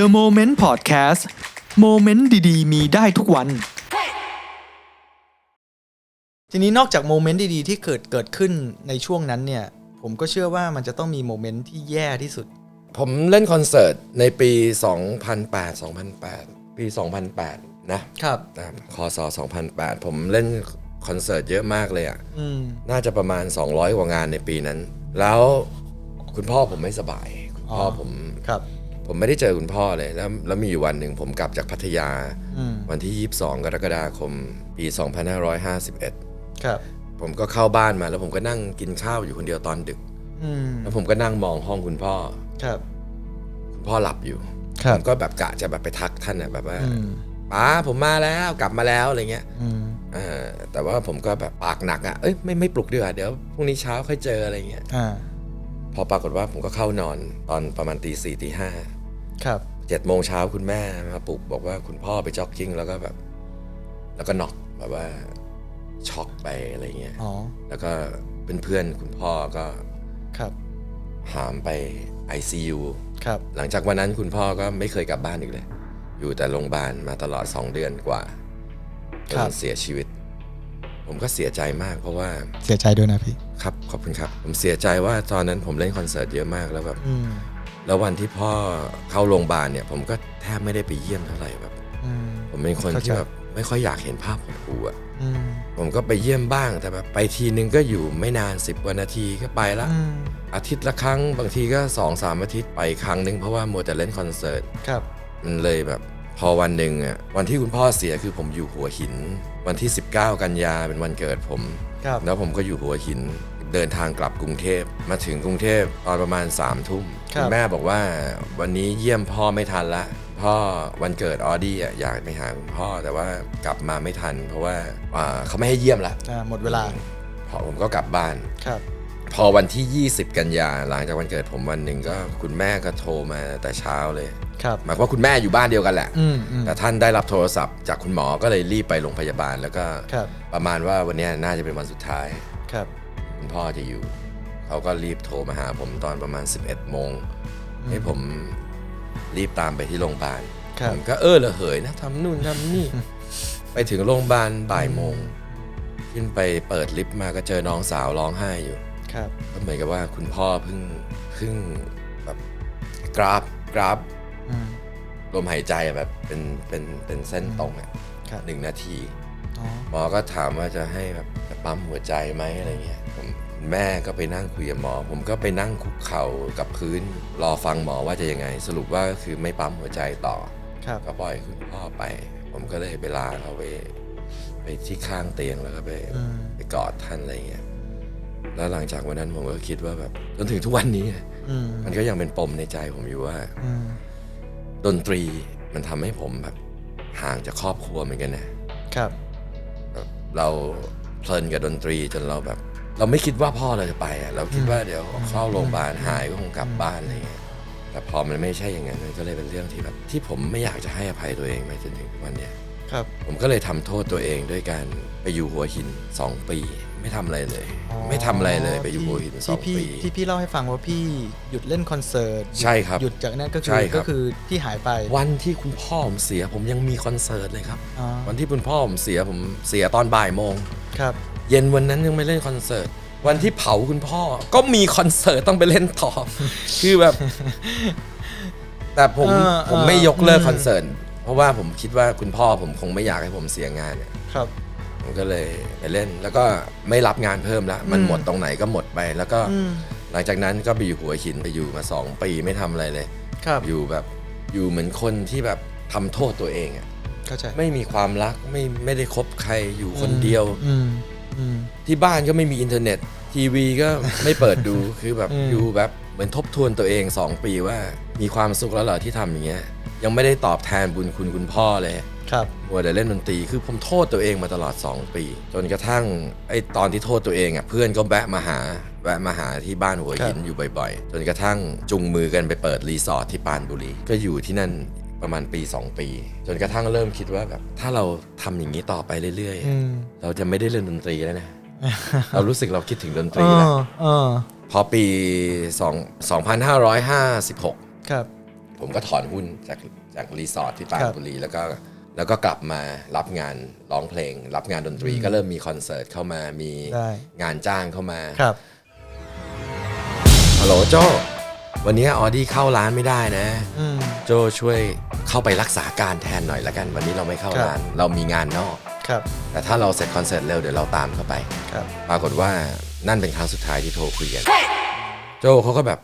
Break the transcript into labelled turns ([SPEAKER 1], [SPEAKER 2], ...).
[SPEAKER 1] The Moment Podcast โมเมนต์ดีๆ มีได้ทุกวัน ทีนี้นอกจากโมเมนต์ดีๆ ที่เกิดเกิดขึ้นในช่วงนั้นเนี่ย ผมก็เชื่อว่ามันจะต้องมีโมเมนต์ที่แย่ที่สุด
[SPEAKER 2] ผมเล่นคอนเสิร์ตในปี 2008 2008 ปี 2008 นะครับอ่าคศ2008 ผมเล่นคอนเสิร์ตเยอะมากเลยอะ
[SPEAKER 1] อืม
[SPEAKER 2] น่าจะประมาณ 200 กว่างานในปีนั้น แล้วคุณพ่อผมไม่สบาย คุณพ่ออ
[SPEAKER 1] อ
[SPEAKER 2] ผม
[SPEAKER 1] ครับ
[SPEAKER 2] ผมไม่ได้เจอคุณพ่อเลยแล้วแล้วมีอยู่วันหนึ่งผมกลับจากพัทยา
[SPEAKER 1] อืม
[SPEAKER 2] วันที่ 22 กรกฎาคม ปี 2551
[SPEAKER 1] ครับ
[SPEAKER 2] ผมก็เข้าบ้านมาแล้วผมก็นั่งกินข้าวอยู่คนเดียวตอนดึก
[SPEAKER 1] อืม
[SPEAKER 2] แล้วผมก็นั่งมองห้องคุณพ่อ
[SPEAKER 1] ครับ
[SPEAKER 2] คุณพ่อหลับอยู่
[SPEAKER 1] ครั
[SPEAKER 2] ผ
[SPEAKER 1] บ
[SPEAKER 2] มก็แบบกะจะแบบไปทักท่านน่ะแบบว่า
[SPEAKER 1] อืม
[SPEAKER 2] ป้าผมมาแล้วกลับมาแล้วอะไรเงี้ย
[SPEAKER 1] อืม
[SPEAKER 2] เออแต่ว่าผมก็แบบปากหนักอะเอ้ยไม่ไม่ปลุกดีกว่าเดี๋ยวพรุ่งนี้เช้าค่อยเจออะไรเงี้ย
[SPEAKER 1] อ่า
[SPEAKER 2] พอปรากฏว่าผมก็เข้านอนตอนประมาณตีสี่ตีห้า
[SPEAKER 1] ครับ
[SPEAKER 2] เจ็ดโมงเช้าคุณแม่มาปลุกบอกว่าคุณพ่อไปจ็อกกิ้งแล้วก็แบบ แล้วก็น็อกแบบว่าช็อกไปอะไรเงี้ย
[SPEAKER 1] อ๋อ
[SPEAKER 2] แล้วก็เพื่อนๆคุณพ่อก็
[SPEAKER 1] ครับ
[SPEAKER 2] หามไป ICU
[SPEAKER 1] ครับ
[SPEAKER 2] หลังจากวันนั้นคุณพ่อก็ไม่เคยกลับบ้านอีกเลย อยู่แต่โรงพยาบาลมาตลอด2เดือนกว่าจนเสียชีวิต ผมก็เสียใจมากเพราะว่า
[SPEAKER 1] เสียใจด้วยนะพี่
[SPEAKER 2] ครับขอบคุณครับ ผมเสียใจว่าตอนนั้นผมเล่นคอนเสิร์ตเยอะมากแล้วแบบ
[SPEAKER 1] อืม
[SPEAKER 2] แล้ววันที่พ่อเข้าโรงพยาบาลเนี่ยผมก็แทบไม่ได้ไปเยี่ยมเท่าไหร่แบบ
[SPEAKER 1] อืม
[SPEAKER 2] ผมเป็นคน
[SPEAKER 1] เข้าใจ
[SPEAKER 2] ที่แบบไม่ค่อยอยากเห็นภาพหดหู่อะ
[SPEAKER 1] อืม
[SPEAKER 2] ผมก็ไปเยี่ยมบ้างแต่แบบไปทีนึงก็อยู่ไม่นาน 10กว่านาทีก็ไปละ
[SPEAKER 1] อืม
[SPEAKER 2] อาทิตย์ละครั้งบางทีก็สองสามอาทิตย์ไปครั้งหนึ่งเพราะว่ามัวแต่เล่นคอนเสิร์ต
[SPEAKER 1] ครับ
[SPEAKER 2] มันเลยแบบ พอวันหนึ่งอะวันที่คุณพ่อเสียคือผมอยู่หัวหิน วันที่ 19 กันยาเป็นวันเกิดผม
[SPEAKER 1] ครับ
[SPEAKER 2] แล้วผมก็อยู่หัวหิน เดินทางกลับกรุงเทพมาถึงกรุงเทพตอนประมาณ3ามทุ่ม
[SPEAKER 1] ครับ
[SPEAKER 2] ณแม่บอกว่าวันนี้เยี่ยมพ่อไม่ทันละ พ่อวันเกิดออดี้อะอยากไปหาคุณพ่อแต่ว่ากลับมาไม่ทัน เพราะว่าอ่าเขาไม่ให้เยี่ยมละ
[SPEAKER 1] อ่าหมดเวลา
[SPEAKER 2] พอผมก็กลับบ้าน
[SPEAKER 1] ครับ
[SPEAKER 2] พอวันที่ 20 กันยาหลังจากวันเกิดผมวันหนึ่งก็คุณแม่ก็โทรมาแต่เช้าเลย
[SPEAKER 1] ครับ
[SPEAKER 2] หมายความว่าคุณแม่อยู่บ้านเดียวกันแหละ
[SPEAKER 1] อืมอืม
[SPEAKER 2] แต่ท่านได้รับโทรศัพท์จากคุณหมอก็เลยรีบไปโรงพยาบาล แล้วก็
[SPEAKER 1] ครับ
[SPEAKER 2] ประมาณว่าวันเนี้ยน่าจะเป็นวันสุดท้าย
[SPEAKER 1] ครับ
[SPEAKER 2] คุณพ่อจะอยู่ เขาก็รีบโทรมาหาผมตอนประมาณ 11โมงให้ผมรีบตามไปที่โรงพยาบาล
[SPEAKER 1] ครับ
[SPEAKER 2] ผมก็เออระเหยนะทำนู่นทำนี่ ไปถึงโรงพยาบาลบ่ายโมง ขึ้นไปเปิดลิฟต์มาก็เจอน้องสาวร้องไห้อยู่
[SPEAKER 1] ครับ
[SPEAKER 2] ก็เหมือนกับว่าคุณพ่อเพิ่งเพิ่งแบบกราฟกราฟ
[SPEAKER 1] อืม
[SPEAKER 2] ลมหายใจอะแบบเป็นเป็นเป็นเส้นตรงอะ
[SPEAKER 1] ครับ
[SPEAKER 2] หนึ่งนาที
[SPEAKER 1] อ๋อ
[SPEAKER 2] หมอก็ถามว่าจะให้แบบจะปั๊มหัวใจไหมอะไรเงี้ยผมแม่ก็ไปนั่งคุยกับหมอ ผมก็ไปนั่งคุกเข่ากับพื้น รอฟังหมอว่าจะยังไง สรุปว่าก็คือไม่ปั๊มหัวใจต่อ
[SPEAKER 1] ครับ
[SPEAKER 2] ก็ปล่อยคุณพ่อไป ผมก็เลยไปลาเขาไปไปที่ข้างเตียงแล้วก็ไป
[SPEAKER 1] อืม
[SPEAKER 2] ไปกอดท่านอะไรเงี้ย แล้วหลังจากวันนั้นผมก็คิดว่าแบบจนถึงทุกวันนี้
[SPEAKER 1] อืม
[SPEAKER 2] มันก็ยังเป็นปมในใจผมอยู่ว่า
[SPEAKER 1] อืม
[SPEAKER 2] ดนตรีมันทำให้ผมแบบห่างจากครอบครัวเหมือนกันนะครับแบบเราเพลินกับดนตรีจนเราแบบ เราไม่คิดว่าพ่อเราจะไปอะเราคิดว่าเดี๋ยวเข้าโรงพยาบาลหายก็คงกลับบ้านอะไรเงี้ยแต่พอมันไม่ใช่อย่างนั้นมันก็เลยเป็นเรื่องที่แบบ ที่ผมไม่อยากจะให้อภัยตัวเองไปจนถึงทุกวันเนี้ย
[SPEAKER 1] ครับ
[SPEAKER 2] ผมก็เลยทำโทษตัวเองด้วยการไปอยู่หัวหินสองปี ไม่ทำอะไรเลย
[SPEAKER 1] อ๋อ
[SPEAKER 2] ไม่ทำอะไรเลยไปอยู่หัวหินสอง
[SPEAKER 1] ที่
[SPEAKER 2] ปี
[SPEAKER 1] พี่ที่พี่เล่าให้ฟังว่าพี่หยุดเล่นคอนเสิร์ต
[SPEAKER 2] ใช่ครับ
[SPEAKER 1] หยุดจากนั้นก็คื
[SPEAKER 2] ใช่
[SPEAKER 1] อ
[SPEAKER 2] ครับ
[SPEAKER 1] ก็คือที่หายไป
[SPEAKER 2] วันที่คุณพ่อผมเสียผมยังมีคอนเสิร์ตเลยครับ
[SPEAKER 1] อ๋อ
[SPEAKER 2] วันที่คุณพ่อผมเสียผมเสียตอนบ่ายโมง
[SPEAKER 1] ครับ
[SPEAKER 2] เย็นวันนั้นยังไม่เล่นคอนเสิร์ต วันที่เผาคุณพ่อ ก็มีคอนเสิร์ตต้องไปเล่นต่อ คือแบบ แต่ผม
[SPEAKER 1] เออ
[SPEAKER 2] ผม
[SPEAKER 1] เออ
[SPEAKER 2] ไม่ยกเลิก
[SPEAKER 1] อืม
[SPEAKER 2] คอนเสิร์ตเพราะว่าผมคิดว่าคุณพ่อผมคงไม่อยากให้ผมเสียงานเนี่ย
[SPEAKER 1] ครับ
[SPEAKER 2] ผม ก็เลยไปเล่นแล้วก็ไม่รับงานเพิ่มละมัน
[SPEAKER 1] อืม
[SPEAKER 2] หมดตรงไหนก็หมดไป แล้วก็
[SPEAKER 1] อืม
[SPEAKER 2] หลังจากนั้นก็ไปอยู่หัวหินไปอยู่มาสองปีไม่ทำอะไรเลย
[SPEAKER 1] ครับ
[SPEAKER 2] อยู่แบบอยู่เหมือนคนที่แบบทำโทษตัวเองอะ
[SPEAKER 1] เข้าใจ
[SPEAKER 2] ไม่มีความรักไม่ไม่ได้คบใครอยู่คนเดียว
[SPEAKER 1] อืมอืม
[SPEAKER 2] ที่บ้านก็ไม่มีอินเทอร์เน็ต ทีวีก็ไม่เปิดดูคือแบบ
[SPEAKER 1] อืม
[SPEAKER 2] อยู่แบบเหมือนทบทวนตัวเอง 2 ปีว่ามีความสุขแล้วเหรอที่ทำอย่างเงี้ยยังไม่ได้ตอบแทนบุญคุณคุณพ่อเลย
[SPEAKER 1] ครับ
[SPEAKER 2] มัวแต่เล่นดนตรีคือผมโทษตัวเองมาตลอด 2 ปี จนกระทั่งไอ้ตอนที่โทษตัวเองอะเพื่อนก็แวะมาหาแวะมาหาที่บ้านหัวหินอยู่บ่อยๆ จนกระทั่งจุงมือกันไปเปิดรีสอร์ทที่ปรานบุรีก็อยู่ที่นั่นประมาณปี 2 ปี จนกระทั่งเริ่มคิดว่าแบบถ้าเราทำอย่างนี้ต่อไปเรื่อยๆ
[SPEAKER 1] อืม
[SPEAKER 2] เราจะไม่ได้เล่นดนตรีแล้วนะเรารู้สึกเราคิดถึงดนต
[SPEAKER 1] เอ
[SPEAKER 2] รีแล้ว
[SPEAKER 1] อเออ
[SPEAKER 2] พอปี2 2556
[SPEAKER 1] ครับ
[SPEAKER 2] ผมก็ถอนหุ้นจากจากรีสอร์ทที่ปรา
[SPEAKER 1] ค
[SPEAKER 2] ณ
[SPEAKER 1] รับ
[SPEAKER 2] บุรีแล้วก็ แล้วก็กลับมารับงานร้องเพลง รับงานดนตรีก็เริ่มมีคอนเสิร์ตเข้ามามี
[SPEAKER 1] ได้
[SPEAKER 2] งานจ้างเข้ามา
[SPEAKER 1] ครับ
[SPEAKER 2] ฮัลโหลโจวันนี้ออดี้เข้าร้านไม่ได้นะ
[SPEAKER 1] อืม
[SPEAKER 2] โจช่วยเข้าไปรักษาการแทนหน่อยละกัน วันนี้เราไม่เข้า
[SPEAKER 1] ครับ
[SPEAKER 2] ร้าน เรามีงานนอก
[SPEAKER 1] ครับ
[SPEAKER 2] แต่ถ้าเราเสร็จคอนเสิร์ตเร็วเดี๋ยวเราตามเข้าไป
[SPEAKER 1] ครับ
[SPEAKER 2] ปรากฏว่านั่นเป็นครั้งสุดท้ายที่โทรคุยกัน โจเขาก็แบบ